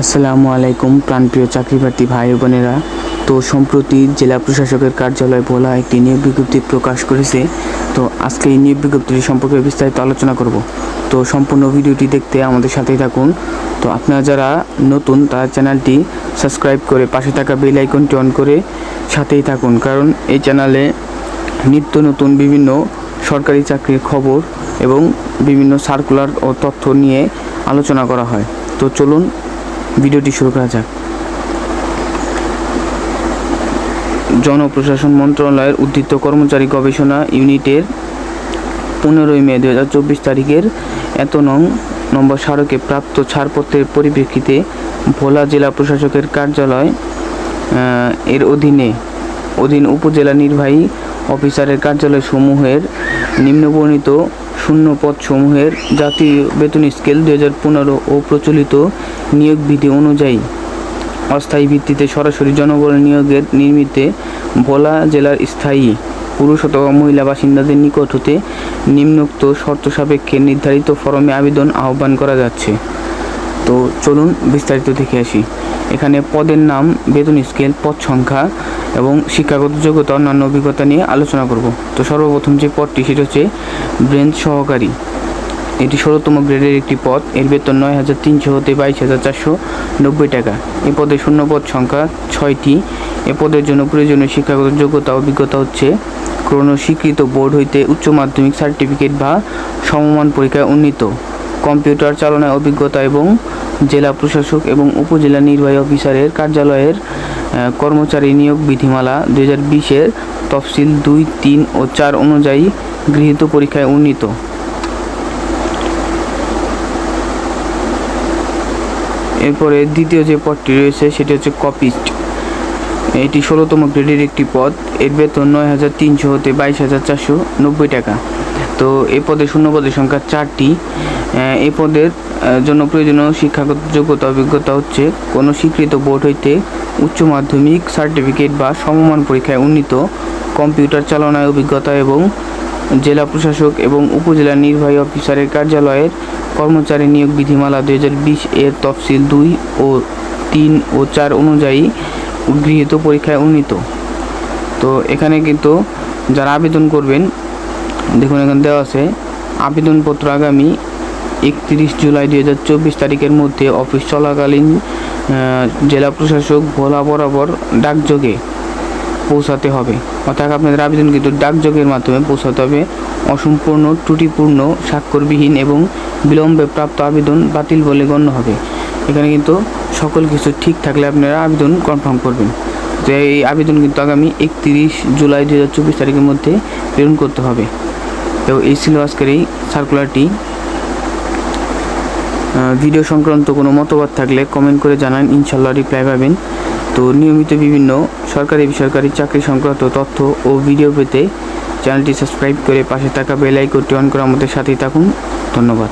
আসসালামু আলাইকুম, প্রাণপ্রিয় চাকরিপ্রার্থী ভাই বোনেরা। তো সম্প্রতি জেলা প্রশাসকের কার্যালয় ভোলা একটি নিয়োগ বিজ্ঞপ্তি প্রকাশ করেছে। তো আজকে এই নিয়োগ বিজ্ঞপ্তিটি সম্পর্কে বিস্তারিত আলোচনা করব। তো সম্পূর্ণ ভিডিওটি দেখতে আমাদের সাথেই থাকুন। তো আপনারা যারা নতুন, তারা চ্যানেলটি সাবস্ক্রাইব করে পাশে থাকা বেল আইকনটি অন করে সাথেই থাকুন। কারণ এই চ্যানেলে নিত্য নতুন বিভিন্ন সরকারি চাকরির খবর এবং বিভিন্ন সার্কুলার ও তথ্য নিয়ে আলোচনা করা হয়। তো চলুন ভিডিওটি শুরু করা যাক। জনপ্রশাসন মন্ত্রণালয়ের উদ্ধৃত কর্মচারী গবেষণা ইউনিটের পনেরোই মে দু হাজার চব্বিশ তারিখের এত নং নম্বর স্মারকে প্রাপ্ত ছাড়পত্রের পরিপ্রেক্ষিতে ভোলা জেলা প্রশাসকের কার্যালয় এর অধীনে অধীন উপজেলা নির্বাহী অফিসারের কার্যালয় সমূহের নিম্নবর্ণিত শূন্য পদ সমূহের জাতীয় বেতন স্কেল দু হাজার পনেরো ও প্রচলিত নিয়োগ বিধি অনুযায়ী অস্থায়ী ভিত্তিতে সরাসরি জনবল নিয়োগের নির্মিতে ভোলা জেলার স্থায়ী পুরুষ অথবা মহিলা বাসিন্দাদের নিকট হতে নিম্নোক্ত শর্ত সাপেক্ষে নির্ধারিত ফরমে আবেদন আহ্বান করা যাচ্ছে। তো চলুন বিস্তারিত দেখে আসি। এখানে পদের নাম, বেতন স্কেল পদ সংখ্যা এবং শিক্ষাগত যোগ্যতা, অন্যান্য অভিজ্ঞতা নিয়ে আলোচনা করব। তো সর্বপ্রথম যে পদটি, সেটা হচ্ছে ব্রেঞ্চ সহকারী। এটি ষোলোতম গ্রেডের একটি পদ। এর বেতন নয় হাজার তিনশো হতে বাইশ হাজার চারশো নব্বই টাকা। এ পদে শূন্য পদ সংখ্যা ছয়টি। এ পদের জন্য প্রয়োজনীয় শিক্ষাগত যোগ্যতা অভিজ্ঞতা হচ্ছে কোনো স্বীকৃত বোর্ড হইতে উচ্চ মাধ্যমিক সার্টিফিকেট বা সমমান পরীক্ষায় উন্নীত। কম্পিউটার চালনায় অভিজ্ঞতা এবং জেলা প্রশাসক এবং উপজেলা নির্বাহী অফিসারের কার্যালয়ের কর্মচারী নিয়োগ বিধিমালা দু হাজার বিশের তফসিল দুই, তিন ও চার অনুযায়ী গৃহীত পরীক্ষায় উন্নীত। এরপরে দ্বিতীয় যে পদটি রয়েছে সেটি হচ্ছে কপিস্ট এটি ষোলোতম গ্রেডের একটি পদ। এর বেতন নয় হাজার তিনশো হতে বাইশ হাজার চারশো নব্বই টাকা। তো এ পদে শূন্য পদের সংখ্যা চারটি। এ পদের জন্য প্রয়োজনীয় শিক্ষাগত যোগ্যতা অভিজ্ঞতা হচ্ছে কোনো স্বীকৃত বোর্ড হইতে উচ্চ মাধ্যমিক সার্টিফিকেট বা সমমান পরীক্ষায় উন্নীত কম্পিউটার চালনায় অভিজ্ঞতা এবং জেলা প্রশাসক এবং উপজেলা নির্বাহী অফিসারের কার্যালয়ের কর্মচারী নিয়োগ বিধিমালা দুই হাজার বিশ এর তফসিল দুই ও তিন ও চার অনুযায়ী গৃহীত পরীক্ষায় উন্নীত। তো এখানে কিন্তু যারা আবেদন করবেন, দেখুন এখানে দেওয়া আছে, আবেদনপত্র আগামী একত্রিশ জুলাই দুই হাজার চব্বিশ তারিখের মধ্যে অফিস চলাকালীন জেলা প্রশাসক ভোলা বরাবর ডাকযোগে পৌঁছাতে হবে। অর্থাৎ আপনাদের আবেদন কিন্তু ডাকযোগের মাধ্যমে পৌঁছাতে হবে। অসম্পূর্ণ, ত্রুটিপূর্ণ, স্বাক্ষরবিহীন এবং বিলম্বে প্রাপ্ত আবেদন বাতিল বলে গণ্য হবে। এখানে কিন্তু সকল কিছু ঠিক থাকলে আপনারা আবেদন কনফার্ম করবেন। তো এই আবেদন কিন্তু আগামী একত্রিশ জুলাই দু হাজার চব্বিশ তারিখের মধ্যে প্রেরণ করতে হবে। তো এই ছিল আজকের এই সার্কুলারটি ভিডিও সংক্রান্ত কোনো মতবাদ থাকলে কমেন্ট করে জানান ইনশাল্লাহ রিপ্লাই পাবেন। তো নিয়মিত বিভিন্ন সরকারি বেসরকারি চাকরি সংক্রান্ত তথ্য ও ভিডিও পেতে চ্যানেলটি সাবস্ক্রাইব করে পাশে থাকা বেল আইকনটি অন করে আমাদের সাথেই থাকুন। ধন্যবাদ।